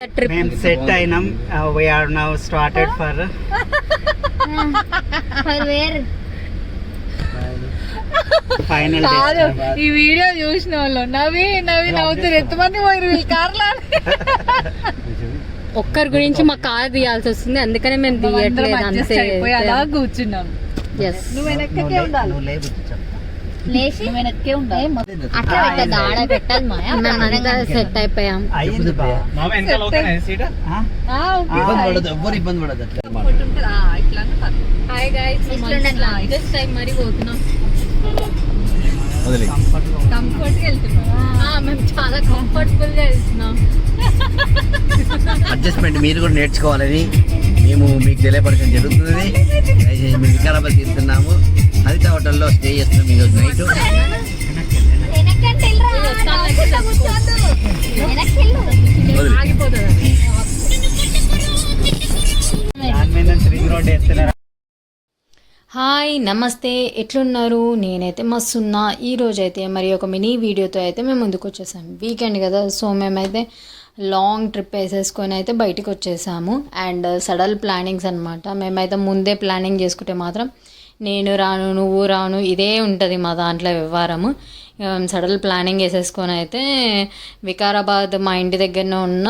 Trip. మేము set అయినాం. We're now started for for where final కాదు ఈ వీడియో చూసిన వాళ్ళు. నవ్వి నవ్వి నవ్వుతారు. ఎంతమంది పోయారు వీళ్ళు కార్లో? ఒక్కరి గురించి మా కార్ తీయాల్సి వస్తుంది. అందుకనే మేము తీయట్లేదు. అంతే. అలా కూర్చున్నాం. ఎస్ నువ్వు వెనక్కే ఉండాలి. లేచి వెనక్కే అట్లా ఆడ సెట్? అయిపోయాం మరి పోతున్నాం. కంఫర్ట్ వెళ్తున్నాం. మేము చాలా కంఫర్టబుల్గా వెళ్తున్నాం. అడ్జస్ట్మెంట్ మీరు కూడా నేర్చుకోవాలని. మేము మీకు తెలియపరచడం జరుగుతుంది. దయచేసి మేము వికారాబాద్ తీస్తున్నాము హరిత హోటల్లో స్టే చేస్తున్నాం ఈరోజు నైట్. హాయ్ నమస్తే. ఎట్లున్నారు? నేనైతే మస్తున్నా. ఈరోజైతే మరి ఒక మినీ వీడియోతో అయితే మేము ముందుకు వచ్చేసాం వీకెండ్ కదా సో మేమైతే లాంగ్ ట్రిప్ వేసేసుకొని అయితే బయటికి వచ్చేసాము. అండ్ uh, సడల్ ప్లానింగ్స్ అనమాట మేమైతే ముందే ప్లానింగ్ చేసుకుంటే మాత్రం నేను రాను నువ్వు రాను ఇదే ఉంటుంది మా దాంట్లో వ్యవహారము. Um, సడల్ ప్లానింగ్ వేసేసుకొని అయితే వికారాబాద్ మా ఇంటి దగ్గరనే ఉన్న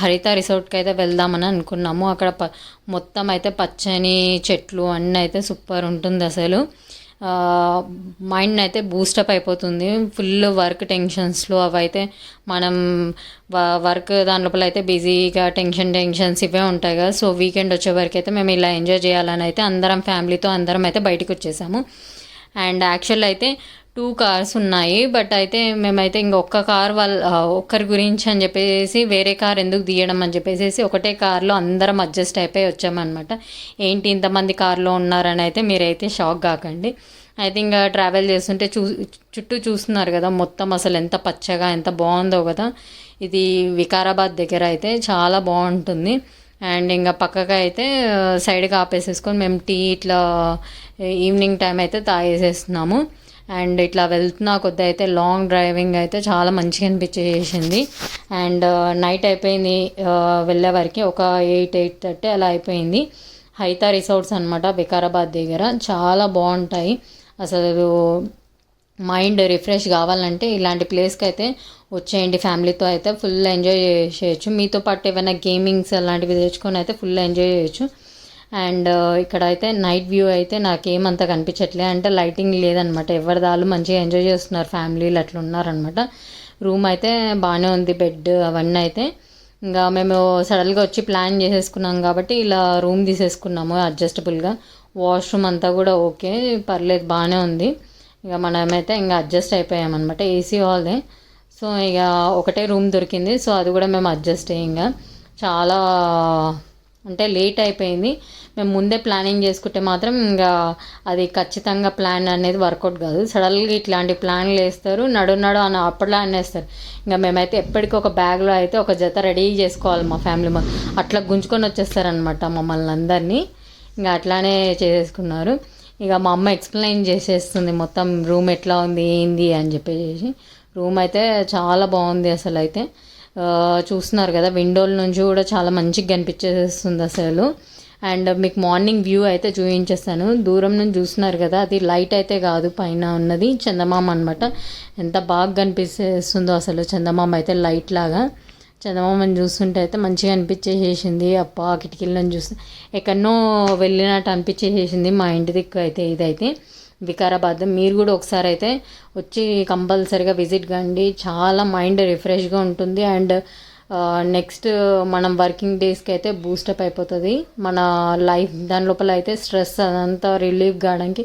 హరిత రిసార్ట్కి అయితే వెళ్దామని అనుకున్నాము. అక్కడ ప మొత్తం అయితే పచ్చని చెట్లు అన్నీ అయితే సూపర్ ఉంటుంది అసలు. మైండ్ అయితే బూస్టప్ అయిపోతుంది. ఫుల్ వర్క్ టెన్షన్స్లో అవైతే మనం వర్క్ దాని లోపల అయితే బిజీగా టెన్షన్ టెన్షన్స్ ఇవే ఉంటాయి కదా. సో వీకెండ్ వచ్చే వరకు అయితే మేము ఇలా ఎంజాయ్ చేయాలని అయితే అందరం ఫ్యామిలీతో అందరం అయితే బయటకు వచ్చేసాము. అండ్ యాక్చువల్ అయితే టూ కార్స్ ఉన్నాయి బట్ అయితే మేమైతే ఇంక ఒక్క కార్ వాళ్ళ ఒక్కరి గురించి అని చెప్పేసి వేరే కార్ ఎందుకు తీయడం అని చెప్పేసి ఒకటే కార్లో అందరం అడ్జస్ట్ అయిపోయి వచ్చామన్నమాట. ఏంటి ఇంతమంది కార్లో ఉన్నారని అయితే మీరైతే షాక్ కాకండి. అయితే ఇంకా ట్రావెల్ చేస్తుంటే చూ చుట్టూ చూస్తున్నారు కదా మొత్తం అసలు ఎంత పచ్చగా ఎంత బాగుందో కదా. ఇది వికారాబాద్ దగ్గర అయితే చాలా బాగుంటుంది. అండ్ ఇంకా పక్కగా అయితే సైడ్కి ఆపేసేసుకొని మేము టీ ఇట్లా ఈవినింగ్ టైం అయితే తాగేసేస్తున్నాము. అండ్ ఇట్లా వెళ్తున్నా కొద్ది అయితే లాంగ్ డ్రైవింగ్ అయితే చాలా మంచిగా అనిపించేసింది. అండ్ నైట్ అయిపోయింది వెళ్ళే వరకు ఒక ఎయిట్ ఎయిట్ థర్టీ అలా అయిపోయింది. హైతా రిసార్ట్స్ అనమాట వికారాబాద్ దగ్గర. చాలా బాగుంటాయి. అసలు మైండ్ రిఫ్రెష్ కావాలంటే ఇలాంటి ప్లేస్కి అయితే వచ్చేయండి. ఫ్యామిలీతో అయితే ఫుల్ ఎంజాయ్ చేయొచ్చు. మీతో పాటు ఏమైనా గేమింగ్స్ అలాంటివి తెచ్చుకొని అయితే ఫుల్ ఎంజాయ్ చేయొచ్చు. అండ్ ఇక్కడ అయితే నైట్ వ్యూ అయితే నాకేమంత కనిపించట్లే. అంటే లైటింగ్ లేదనమాట. ఎవరి దాళ్ళు మంచిగా ఎంజాయ్ చేస్తున్నారు ఫ్యామిలీలు అట్లా ఉన్నారనమాట రూమ్ అయితే బాగానే ఉంది బెడ్ అవన్నీ అయితే. ఇంకా మేము సడన్గా వచ్చి ప్లాన్ చేసేసుకున్నాం కాబట్టి ఇలా రూమ్ తీసేసుకున్నాము అడ్జస్టబుల్గా. వాష్రూమ్ అంతా కూడా ఓకే పర్లేదు బాగానే ఉంది. ఇక మనమైతే ఇంకా అడ్జస్ట్ అయిపోయామన్నమాట ఏసీ హాల్దే. సో ఇక ఒకటే రూమ్ దొరికింది సో అది కూడా మేము అడ్జస్ట్ అయ్యి ఇంకా చాలా అంటే లేట్ అయిపోయింది. మేము ముందే ప్లానింగ్ చేసుకుంటే మాత్రం ఇంకా అది ఖచ్చితంగా ప్లాన్ అనేది వర్కౌట్ కాదు. సడన్గా ఇట్లాంటి ప్లాన్లు వేస్తారు. నడు నడు అని అప్పట్లో అనేస్తారు. ఇంకా మేమైతే ఎప్పటికీ ఒక బ్యాగ్లో అయితే ఒక జత రెడీ చేసుకోవాలి మా ఫ్యామిలీ అట్లా గుంజుకొని వచ్చేస్తారనమాట మమ్మల్ని అందరినీ. ఇంకా అట్లానే చేసేసుకున్నారు ఇక మా అమ్మ ఎక్స్ప్లెయిన్ చేసేస్తుంది మొత్తం రూమ్ ఎట్లా ఉంది ఏంది అని చెప్పేసి. రూమ్ అయితే చాలా బాగుంది అసలు అయితే చూస్తున్నారు కదా విండోల నుంచి కూడా చాలా మంచిగా కనిపించేస్తుంది అసలు. అండ్ మీకు మార్నింగ్ వ్యూ అయితే చూపించేస్తాను. దూరం నుంచి చూస్తున్నారు కదా అది లైట్ అయితే కాదు పైన ఉన్నది చందమామ అనమాట ఎంత బాగా కనిపిస్తుందో అసలు చందమామ అయితే లైట్ లాగా. చందమామని చూస్తుంటే అయితే మంచిగా అనిపించేసేసింది. అప్ప ఆ కిటికీలను చూస్తే ఎక్కడనో వెళ్ళినట్టు అనిపించేసేసింది మా ఇంటి దిక్కు అయితే ఇదైతే. వికారాబాద్ మీరు కూడా ఒకసారి అయితే వచ్చి కంపల్సరిగా విజిట్ కండి. చాలా మైండ్ రిఫ్రెష్గా ఉంటుంది. అండ్ నెక్స్ట్ మనం వర్కింగ్ డేస్కి అయితే బూస్టప్ అయిపోతుంది. మన లైఫ్ దాని లోపల అయితే స్ట్రెస్ అదంతా రిలీఫ్ కావడానికి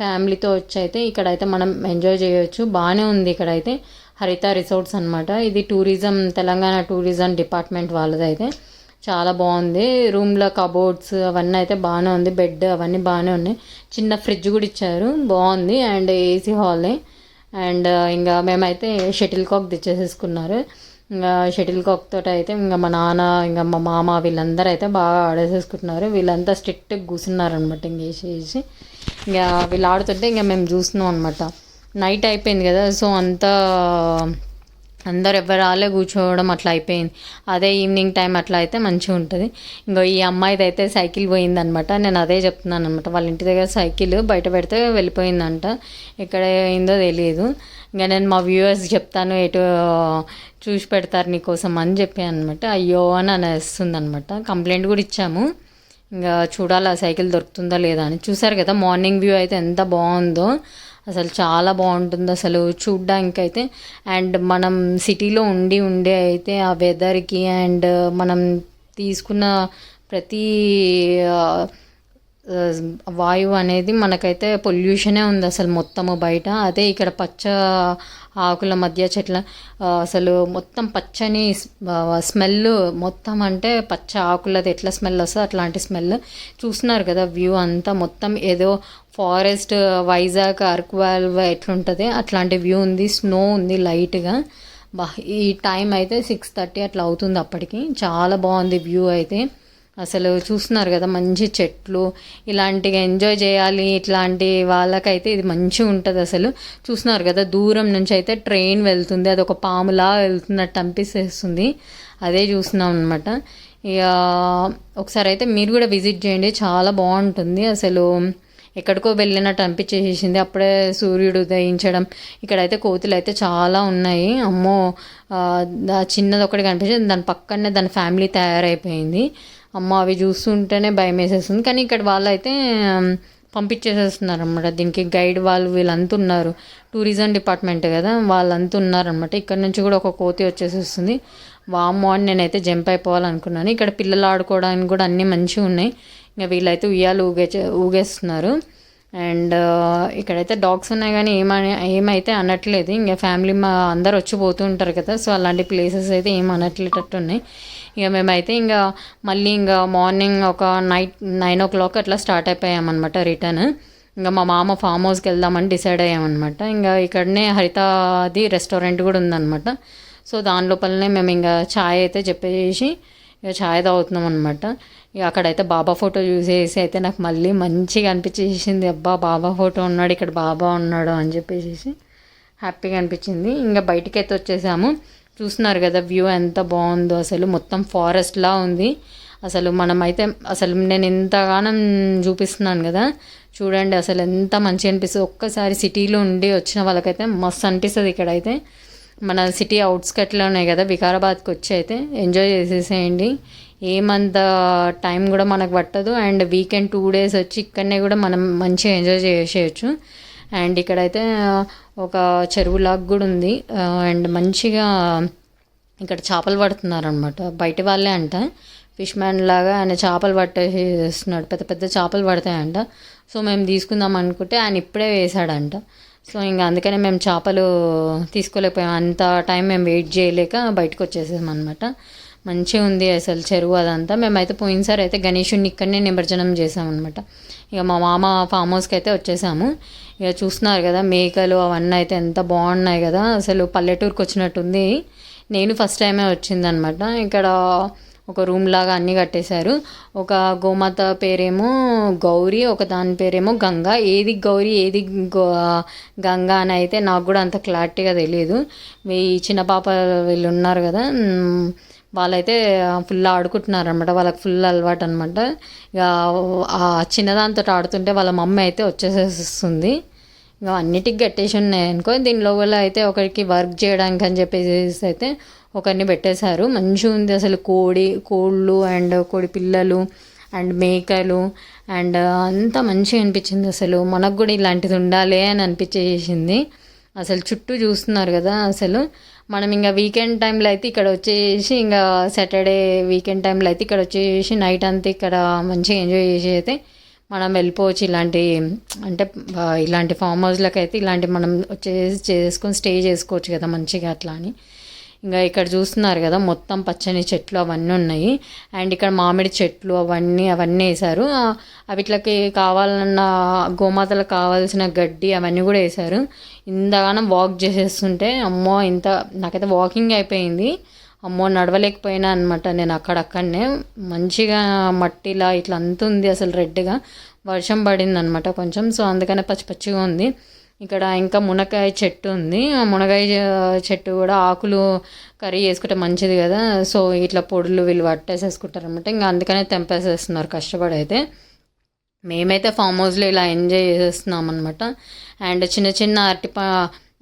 ఫ్యామిలీతో వచ్చి అయితే ఇక్కడైతే మనం ఎంజాయ్ చేయొచ్చు. బాగానే ఉంది ఇక్కడైతే హరిత రిసార్ట్స్ అనమాట ఇది టూరిజం తెలంగాణ టూరిజం డిపార్ట్మెంట్ వాళ్ళదైతే. చాలా బాగుంది. రూమ్లో కబోర్డ్స్ అవన్నీ అయితే బాగానే ఉంది. బెడ్ అవన్నీ బాగానే ఉన్నాయి. చిన్న ఫ్రిడ్జ్ కూడా ఇచ్చారు. బాగుంది. అండ్ ఏసీ హాలే. అండ్ ఇంకా మేమైతే షటిల్ కాక్ తెచ్చేసేసుకున్నారు. ఇంకా షటిల్ కాక్ తోటి అయితే ఇంకా మా నాన్న ఇంకా మా మామ వీళ్ళందరూ అయితే బాగా ఆడేసేసుకుంటున్నారు. వీళ్ళంతా స్ట్రిక్ట్గా కూర్చున్నారు అనమాట ఇంక వేసేసి ఇంకా వీళ్ళు ఆడుతుంటే ఇంకా మేము చూస్తున్నాం అనమాట నైట్ అయిపోయింది కదా. సో అంతా అందరు ఎవరు వాళ్ళే కూర్చోవడం అట్లా అయిపోయింది. అదే ఈవినింగ్ టైం అట్లా అయితే మంచిగా ఉంటుంది. ఇంకో ఈ అమ్మాయిది అయితే సైకిల్ పోయిందనమాట. నేను అదే చెప్తున్నాను అనమాట వాళ్ళ ఇంటి దగ్గర సైకిల్ బయట పెడితే వెళ్ళిపోయిందంట. ఎక్కడ అయిందో తెలియదు ఇంకా నేను మా వ్యూవర్స్ చెప్తాను ఎటు చూసి పెడతారు నీకోసం అని చెప్పాను అనమాట అయ్యో అని అనేస్తుంది అనమాట కంప్లైంట్ కూడా ఇచ్చాము. ఇంకా చూడాలి ఆ సైకిల్ దొరుకుతుందా లేదా అని. చూసారు కదా మార్నింగ్ వ్యూ అయితే ఎంత బాగుందో. అసలు చాలా బాగుంటుంది అసలు చూడడానికి అయితే అండ్ మనం సిటీలో ఉండి ఉండే అయితే ఆ వెదర్కి అండ్ మనం తీసుకున్న ప్రతి వాయువు అనేది మనకైతే పొల్యూషనే ఉంది అసలు మొత్తము బయట. అదే ఇక్కడ పచ్చ ఆకుల మధ్య చెట్ల అసలు మొత్తం పచ్చని స్మెల్ మొత్తం అంటే పచ్చ ఆకులది ఎట్లా స్మెల్ వస్తుందో అట్లాంటి స్మెల్. చూస్తున్నారు కదా వ్యూ అంతా మొత్తం ఏదో ఫారెస్ట్ వైజాగ్ అరకు వాల్వ్ ఎట్లుంటుంది అట్లాంటి వ్యూ ఉంది స్నో ఉంది లైట్గా. బా ఈ టైం అయితే సిక్స్ థర్టీ అట్లా అవుతుంది అప్పటికి. చాలా బాగుంది వ్యూ అయితే. అసలు చూస్తున్నారు కదా మంచి చెట్లు ఇలాంటివి ఎంజాయ్ చేయాలి ఇట్లాంటి వాళ్ళకైతే ఇది మంచిగా ఉంటుంది అసలు. చూస్తున్నారు కదా దూరం నుంచి అయితే ట్రైన్ వెళ్తుంది అది ఒక పాములా వెళ్తున్నట్టు అనిపిస్తుంది. అదే చూస్తున్నాం అనమాట ఇక ఒకసారి అయితే మీరు కూడా విజిట్ చేయండి చాలా బాగుంటుంది. అసలు ఎక్కడికో వెళ్ళినట్టు అనిపించేసింది అప్పుడే సూర్యుడు ఉదయించడం. ఇక్కడైతే కోతులు అయితే చాలా ఉన్నాయి. అమ్మో దా- చిన్నది ఒకటి కనిపించింది దాని పక్కనే దాని ఫ్యామిలీ తయారైపోయింది. అమ్మ అవి చూస్తుంటేనే భయం వేసేస్తుంది. కానీ ఇక్కడ వాళ్ళైతే పంపించేసేస్తున్నారు అనమాట దీనికి గైడ్ వాళ్ళు వీళ్ళంతా ఉన్నారు. టూరిజం డిపార్ట్మెంట్ కదా వాళ్ళంతా ఉన్నారనమాట ఇక్కడ నుంచి కూడా ఒక కోతి వచ్చేసేస్తుంది. వామ్మో అని నేనైతే జంప్ అయిపోవాలనుకున్నాను. ఇక్కడ పిల్లలు ఆడుకోవడానికి కూడా అన్నీ మంచిగా ఉన్నాయి. ఇంకా వీళ్ళైతే ఉయ్యాలు ఊగే ఊగేస్తున్నారు. అండ్ ఇక్కడైతే డాగ్స్ ఉన్నాయి కానీ ఏమని ఏమైతే అనట్లేదు. ఇంకా ఫ్యామిలీ మా అందరు వచ్చి పోతూ ఉంటారు కదా సో అలాంటి ప్లేసెస్ అయితే ఏం అనట్లేటట్టు ఉన్నాయి. ఇక మేమైతే ఇంకా మళ్ళీ ఇంకా మార్నింగ్ ఒక నైట్ నైన్ ఓ క్లాక్ అట్లా స్టార్ట్ అయిపోయామన్నమాట రిటర్న్ ఇంకా మా మామ ఫామ్ హౌస్కి వెళ్దామని డిసైడ్ అయ్యామన్నమాట. ఇంకా ఇక్కడనే హరితాది రెస్టారెంట్ కూడా ఉందన్నమాట. సో దాని లోపలనే మేము ఇంకా ఛాయ్ అయితే చెప్పేసి ఇక ఛాయ్ తాగుతున్నాం అనమాట ఇక అక్కడైతే బాబా ఫోటో చూసేసి అయితే నాకు మళ్ళీ మంచిగా అనిపించేసింది. అబ్బా బాబా ఫోటో ఉన్నాడు ఇక్కడ బాబా ఉన్నాడు అని చెప్పేసి హ్యాపీగా అనిపించింది. ఇంకా బయటికి అయితే వచ్చేసాము. చూస్తున్నారు కదా వ్యూ ఎంత బాగుందో. అసలు మొత్తం ఫారెస్ట్లా ఉంది. అసలు మనమైతే అసలు నేను ఎంతగానం చూపిస్తున్నాను కదా. చూడండి అసలు ఎంత మంచిగా అనిపిస్తుంది. ఒక్కసారి సిటీలో ఉండి వచ్చిన వాళ్ళకైతే మస్తు అనిపిస్తుంది ఇక్కడైతే. మన సిటీ అవుట్స్కట్లో ఉన్నాయి కదా వికారాబాద్కి వచ్చి అయితే ఎంజాయ్ చేసేసేయండి. ఏమంత టైం కూడా మనకు పట్టదు. అండ్ వీకెండ్ టూ డేస్ వచ్చి ఇక్కడనే కూడా మనం మంచిగా ఎంజాయ్ చేసేయచ్చు. అండ్ ఇక్కడైతే ఒక చెరువులాగా కూడా ఉంది. అండ్ మంచిగా ఇక్కడ చేపలు పడుతున్నారు అనమాట బయట వాళ్ళే అంట. ఫిష్ మ్యాన్ లాగా ఆయన చేపలు పట్టేస్తున్నాడు. పెద్ద పెద్ద చేపలు పడతాయంట. సో మేము తీసుకుందాం అనుకుంటే ఆయన ఇప్పుడే వేసాడంట సో ఇంకా అందుకనే మేము చేపలు తీసుకోలేకపోయాం. అంత టైం మేము వెయిట్ చేయలేక బయటకు వచ్చేసాం అనమాట మంచిగా ఉంది అసలు చెరువు అదంతా. మేమైతే పోయినసారి అయితే గణేషుని ఇక్కడనే నిమజ్జనం చేసామన్నమాట ఇక మా మామ ఫామ్ హౌస్కి అయితే వచ్చేసాము. ఇక చూస్తున్నారు కదా మేకలు అవన్నీ అయితే ఎంత బాగున్నాయి కదా. అసలు పల్లెటూరుకి వచ్చినట్టుంది. నేను ఫస్ట్ టైమే వచ్చిందనమాట ఇక్కడ ఒక రూమ్ లాగా అన్నీ కట్టేశారు. ఒక గోమాత పేరేమో గౌరీ ఒక దాని పేరేమో గంగా. ఏది గౌరీ ఏది గంగ గంగా అని అయితే నాకు కూడా అంత క్లారిటీగా తెలియదు. ఈ చిన్న పాప వీళ్ళు ఉన్నారు కదా వాళ్ళైతే ఫుల్ ఆడుకుంటున్నారు అనమాట వాళ్ళకి ఫుల్ అలవాటు అనమాట ఇక ఆ చిన్నదాంతో ఆడుతుంటే వాళ్ళ మమ్మీ అయితే వచ్చేసేస్తుంది. ఇంకా అన్నిటికి కట్టేసి ఉన్నాయి అనుకో. దీని లోపల అయితే ఒకరికి వర్క్ చేయడానికి అని చెప్పేసి అయితే ఒకరిని పెట్టేశారు. మంచిగా ఉంది అసలు కోడి కోళ్ళు అండ్ కోడి పిల్లలు అండ్ మేకలు అండ్ అంతా మంచిగా అనిపించింది అసలు. మనకు కూడా ఇలాంటిది ఉండాలి అని అనిపించేసింది. అసలు చుట్టూ చూస్తున్నారు కదా అసలు. మనం ఇంకా వీకెండ్ టైంలో అయితే ఇక్కడ వచ్చేసి ఇంకా సాటర్డే వీకెండ్ టైంలో అయితే ఇక్కడ వచ్చేసి నైట్ అంతా ఇక్కడ మంచిగా ఎంజాయ్ చేసి అయితే మనం వెళ్ళిపోవచ్చు ఇలాంటి అంటే ఇలాంటి ఫామ్ హౌస్లకు అయితే ఇలాంటి మనం చేసి చేసుకొని స్టే చేసుకోవచ్చు కదా మంచిగా అట్లా అని. ఇంకా ఇక్కడ చూస్తున్నారు కదా మొత్తం పచ్చని చెట్లు అవన్నీ ఉన్నాయి. అండ్ ఇక్కడ మామిడి చెట్లు అవన్నీ అవన్నీ వేశారు. అవిట్లకి కావాలన్న గోమాతలకు కావాల్సిన గడ్డి అవన్నీ కూడా వేశారు. ఇంతగానం వాక్ చేసేస్తుంటే అమ్మో ఇంత నాకైతే వాకింగ్ అయిపోయింది. అమ్మో నడవలేకపోయినా అనమాట నేను అక్కడక్కడనే మంచిగా మట్టిలా ఇట్లా అంత ఉంది అసలు రెడ్గా. వర్షం పడింది అనమాట కొంచెం. సో అందుకనే పచ్చి పచ్చిగా ఉంది. ఇక్కడ ఇంకా మునక్కాయ చెట్టు ఉంది. ఆ మునగాయ చెట్టు కూడా ఆకులు కర్రీ చేసుకుంటే మంచిది కదా. సో ఇట్లా పొడులు వీళ్ళు పట్టేసేసుకుంటారు అనమాట ఇంకా అందుకనే తెంపేసేస్తున్నారు కష్టపడి అయితే మేమైతే ఫామ్ హౌస్లో ఇలా ఎంజాయ్ చేసేస్తున్నాం అనమాట అండ్ చిన్న చిన్న అరటి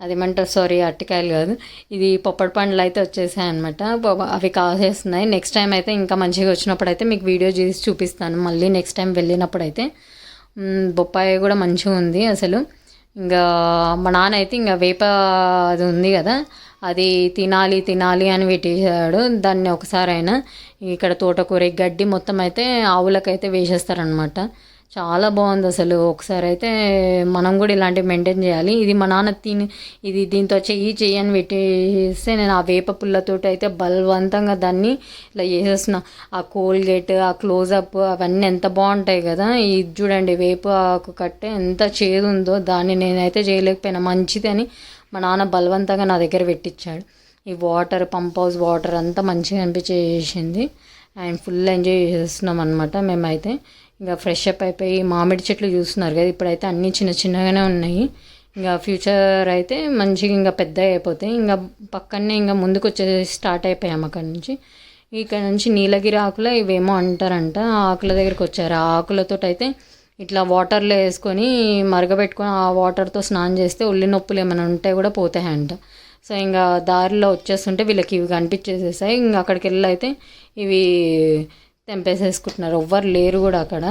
అదేమంటారు? సారీ అరటికాయలు కాదు. ఇది పొప్పటి పండ్లు అయితే వచ్చేసాయి అనమాట అవి కాసేస్తున్నాయి. నెక్స్ట్ టైం అయితే ఇంకా మంచిగా వచ్చినప్పుడు అయితే మీకు వీడియో చేసి చూపిస్తాను. మళ్ళీ నెక్స్ట్ టైం వెళ్ళినప్పుడు అయితే బొప్పాయి కూడా మంచిగా ఉంది అసలు. ఇంకా మా నాన్న అయితే ఇంకా వేప అది ఉంది కదా అది తినాలి తినాలి అని పెట్టేశాడు. దాన్ని ఒకసారి అయినా ఇక్కడ తోటకూర గడ్డి మొత్తం అయితే ఆవులకైతే వేసేస్తారనమాట చాలా బాగుంది అసలు. ఒకసారి అయితే మనం కూడా ఇలాంటివి మెయింటైన్ చేయాలి. ఇది మా నాన్న తిని ఇది దీంతో చెయ్యి చెయ్యి అని పెట్టేస్తే నేను ఆ వేప పుల్లతోటి అయితే బలవంతంగా దాన్ని ఇలా చేసేసిన ఆ కోల్గేట్ ఆ క్లోజప్ అవన్నీ ఎంత బాగుంటాయి కదా. ఇది చూడండి వేప ఆకు కట్టే ఎంత చేదు ఉందో దాన్ని నేనైతే చేయలేకపోయినా. మంచిది అని మా నాన్న బలవంతంగా నా దగ్గర పెట్టించాడు ఈ వాటర్ పంప్ హౌస్ వాటర్ అంతా మంచిగా అనిపించేసింది. అండ్ ఫుల్ ఎంజాయ్ చేస్తున్నాం అనమాట మేమైతే. ఇంకా ఫ్రెష్ అప్ అయిపోయి మామిడి చెట్లు చూస్తున్నారు కదా ఇప్పుడైతే అన్నీ చిన్న చిన్నగానే ఉన్నాయి. ఇంకా ఫ్యూచర్ అయితే మంచిగా ఇంకా పెద్ద అయిపోతాయి. ఇంకా పక్కనే ఇంకా ముందుకు వచ్చేసి స్టార్ట్ అయిపోయాము అక్కడి నుంచి. ఇక్కడ నుంచి నీలగిరి ఆకులు ఇవేమో అంటారంట. ఆకుల దగ్గరికి వచ్చారు. ఆ ఆకులతో అయితే ఇట్లా వాటర్లో వేసుకొని మరగబెట్టుకొని ఆ వాటర్తో స్నానం చేస్తే ఒళ్ళు నొప్పులు ఏమైనా ఉంటే కూడా పోతాయంట. సో ఇంకా దారిలో వచ్చేస్తుంటే వీళ్ళకి ఇవి కనిపించేసేసాయి. ఇంకా అక్కడికి వెళ్ళి అయితే ఇవి తెంపేసేసుకుంటున్నారు ఎవ్వరు లేరు కూడా అక్కడ.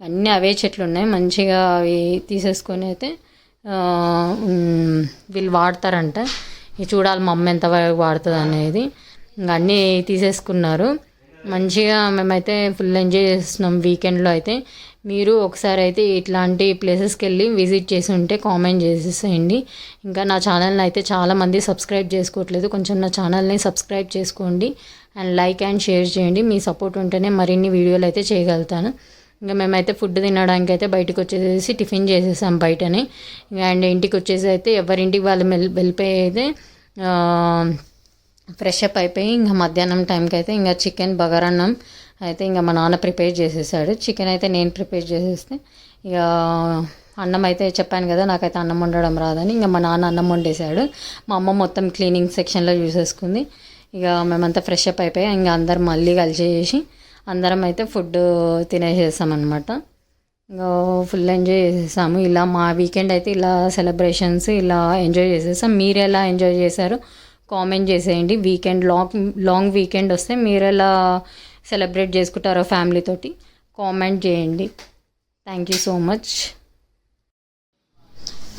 అన్నీ అవే చెట్లు ఉన్నాయి. మంచిగా అవి తీసేసుకొని అయితే వీళ్ళు వాడతారంట. ఇది చూడాలి మా అమ్మ ఎంతవరకు వాడుతుంది అనేది. ఇంకా అన్నీ తీసేసుకున్నారు. మంచిగా మేమైతే ఫుల్ ఎంజాయ్ చేస్తున్నాం వీకెండ్లో అయితే. మీరు ఒకసారి అయితే ఇట్లాంటి ప్లేసెస్కి వెళ్ళి విజిట్ చేసి ఉంటే కామెంట్ చేసేసేయండి. ఇంకా నా ఛానల్ని అయితే చాలామంది సబ్స్క్రైబ్ చేసుకోవట్లేదు. కొంచెం నా ఛానల్ని సబ్స్క్రైబ్ చేసుకోండి. అండ్ లైక్ అండ్ షేర్ చేయండి. మీ సపోర్ట్ ఉంటేనే మరిన్ని వీడియోలు అయితే చేయగలుగుతాను. ఇంకా మేమైతే ఫుడ్ తినడానికి అయితే బయటకు వచ్చేసి టిఫిన్ చేసేసాం బయటనే. అండ్ ఇంటికి వచ్చేసి అయితే ఎవరింటికి వాళ్ళు మెల్ వెళ్ళిపోయి అయితే ఫ్రెష్ అప్ అయిపోయి ఇంకా మధ్యాహ్నం టైంకి అయితే ఇంకా చికెన్ బగారన్నం అయితే ఇంకా మా నాన్న ప్రిపేర్ చేసేసాడు. చికెన్ అయితే నేను ప్రిపేర్ చేసేస్తే ఇక అన్నం అయితే చెప్పాను కదా నాకైతే అన్నం వండడం రాదని. ఇంకా మా నాన్న అన్నం వండేశాడు. మా అమ్మ మొత్తం క్లీనింగ్ సెక్షన్లో చూసేసుకుంది. ఇక మేమంతా ఫ్రెష్ అప్ అయిపోయి ఇంకా అందరం మళ్ళీ కలిసేసి అందరం అయితే ఫుడ్ తినేసేసామన్నమాట. ఇంకా ఫుల్ ఎంజాయ్ చేసేసాము. ఇలా మా వీకెండ్ అయితే ఇలా సెలబ్రేషన్స్ ఇలా ఎంజాయ్ చేసేసాం. మీరు ఎలా ఎంజాయ్ చేశారు కామెంట్ చేసేయండి. వీకెండ్ లాంగ్ లాంగ్ వీకెండ్ వస్తే మీరు ఎలా సెలబ్రేట్ చేసుకుంటారో ఫ్యామిలీతోటి కామెంట్ చేయండి. Thank you so much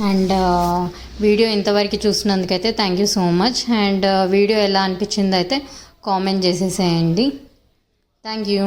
and video ఇంతవరకు చూసినందుకైతే thank you so much and video ఎలా అనిపించిందో అయితే కామెంట్ చేసేసేయండి. Thank you